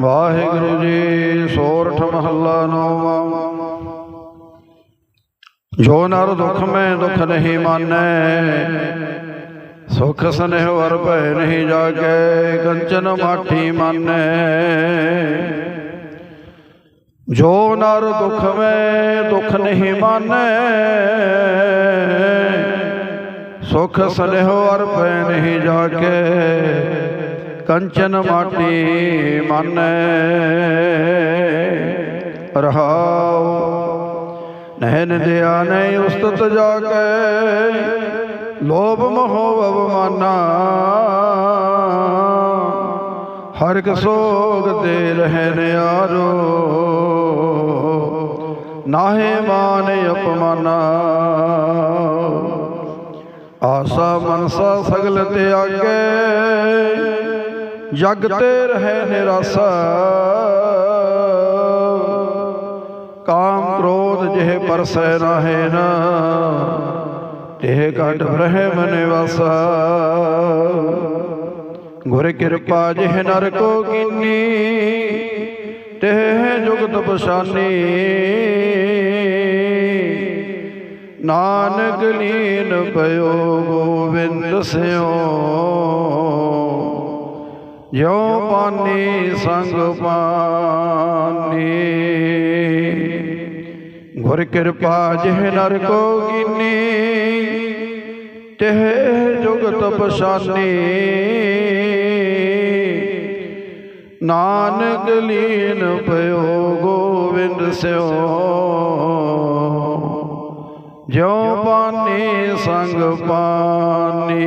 ਵਾਹਿਗੁਰੂ ਜੀ ਸੋਰਠ ਮਹੱਲਾ ਨੌਵਾਂ। ਜੋ ਨਰ ਦੁਖ ਮੈਂ ਦੁਖ ਨਹੀਂ ਮਾਨੈ, ਸੁਖ ਸਨੇਹ ਵਰ ਭੈ ਨਹੀਂ ਜਾਗੈ, ਕੰਚਨ ਮਾਠੀ ਮਾਨੈ। ਜੋ ਨਰ ਦੁਖ ਮੈਂ ਦੁਖ ਨਹੀਂ ਮਾਨੈ, ਸੁਖ ਸਨੇਹ ਵਰ ਭੈ ਨਹੀਂ ਜਾਗੈ। ਕੰਚਨ ਮਾਟੀ ਮਾਨੈ ਰਹਾਉ ਨਹਿਨ ਦਿਆ ਨਹੀਂ ਉਸਤਤ ਜਾ ਕੇ। ਲੋਭ ਮੋਹ ਅਵਮਾਨਾ। ਹਰ ਇੱਕ ਸੋਗ ਦੇ ਰਹਿ ਨਿਆਰੋ ਨਾਹੇ ਮਾਨ ਅਪਮਾਨਾ। ਆਸਾ ਮਨਸਾ ਸਗਲ ਤਿਆਗੇ। ਜਗ ਤੇ ਰਹੇ ਨਿਰਾਸਾ ਕਾਮ ਕ੍ਰੋਧ ਜਿਹ ਪਰਸੈ ਨਾਹੇ ਨਾ ਤਿਹ ਘਟ ਬ੍ਰਹਮ ਨਿਵਾਸਾ। ਗੁਰ ਕਿਰਪਾ ਜਿਹ ਨਰ ਕੋ ਕੀਨੀ। ਤਿਹ ਜੁਗਤ ਪਛਾਨੀ। ਨਾਨਕ ਲੀਨ ਭਇਓ ਗੋਬਿੰਦ ਸਿਓ। ਜਿਉ ਪਾਨੀ ਸੰਗ ਪਾਨੀ ਗੁਰ ਕਿਰਪਾ ਜਿਹ ਨਰ ਕੋ ਕੀਨੀ ਤਿਹ ਜੁਗਤ ਪਛਾਨੀ ਨਾਨਕ ਲੀਨ ਭਇਓ ਗੋਬਿੰਦ ਸਿਓ। ਜਿਉ ਪਾਨੀ ਸੰਗ ਪਾਨੀ